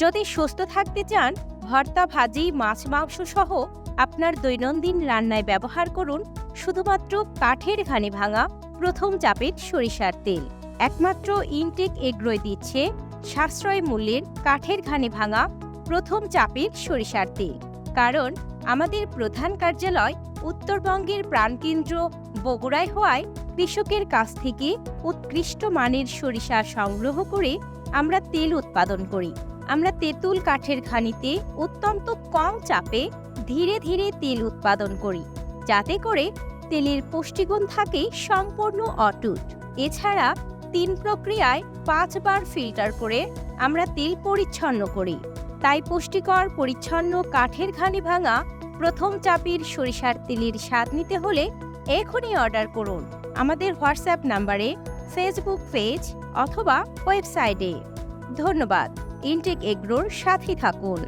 যদি সুস্থ থাকতে চান, ভর্তা, ভাজি, মাছ, মাংস সহ আপনার দৈনন্দিন রান্নায় ব্যবহার করুন শুধুমাত্র কাঠের ঘানি ভাঙা প্রথম চাপের সরিষার তেল। একমাত্র ইনটেক এগ্রোয় দিচ্ছে সাশ্রয় মূল্যের কাঠের ঘানি ভাঙা প্রথম চাপের সরিষার তেল। কারণ আমাদের প্রধান কার্যালয় উত্তরবঙ্গের প্রাণকেন্দ্র বগুড়ায় হওয়ায় কৃষকের কাছ থেকে উৎকৃষ্ট মানের সরিষা সংগ্রহ করে আমরা তেল উৎপাদন করি। আমরা তেঁতুল কাঠের খানিতে অত্যন্ত কম চাপে ধীরে ধীরে তেল উৎপাদন করি, যাতে করে তেলের পুষ্টিগুণ থাকে সম্পূর্ণ অটুট। এছাড়া তিন প্রক্রিয়ায় পাঁচবার ফিল্টার করে আমরা তেল পরিচ্ছন্ন করি। তাই পুষ্টিকর পরিচ্ছন্ন কাঠের ঘানি ভাঙা প্রথম চাপের সরিষার তেলের স্বাদ নিতে হলে এখনই অর্ডার করুন আমাদের হোয়াটসঅ্যাপ নাম্বারে, ফেসবুক পেজ অথবা ওয়েবসাইটে। ধন্যবাদ। ইনটেক এগ্রোর সাথে থাকুন।